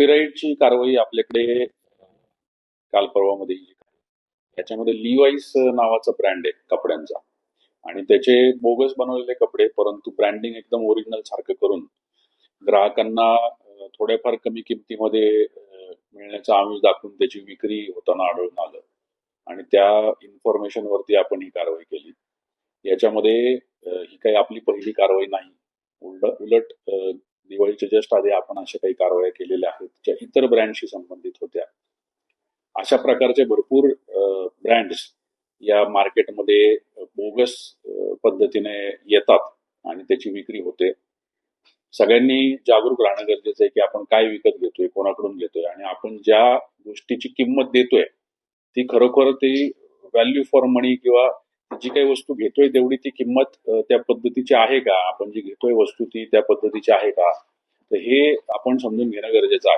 कॉपीराईटची कारवाई आपल्याकडे काल परवामध्ये त्याच्यामध्ये लिवाईस नावाचा ब्रँड आहे कपड्यांचा. आणि त्याचे बोगस बनवलेले कपडे परंतु ब्रँडिंग एकदम ओरिजिनल सारखं करून ग्राहकांना थोड्याफार कमी किमतीमध्ये मिळण्याचं मिळण्याचा आमिष दाखवून त्याची विक्री होताना आढळून आलं. आणि त्या इन्फॉर्मेशन वरती आपण ही कारवाई केली. याच्यामध्ये ही काही आपली पहिली कारवाई नाही. उलट उलट दिवाळीच्या जस्ट आधी आपण अशा काही कारवाया केलेल्या आहेत ज्या इतर ब्रँडशी संबंधित होत्या. अशा प्रकारचे भरपूर ब्रँड्स या मार्केटमध्ये बोगस पद्धतीने येतात आणि त्याची विक्री होते. सगळ्यांनी जागरूक राहणं गरजेचं आहे की आपण काय विकत घेतोय कोणाकडून घेतोय आणि आपण ज्या गोष्टीची किंमत देतोय ती खरोखर ती व्हॅल्यू फॉर मनी किंवा जी काही वस्तू घेतोय तेवढी ती किंमत त्या पद्धतीची आहे का? आपण जी घेतोय वस्तू ती त्या पद्धतीची आहे का? तर हे आपण समजून घेणं गरजेचं आहे.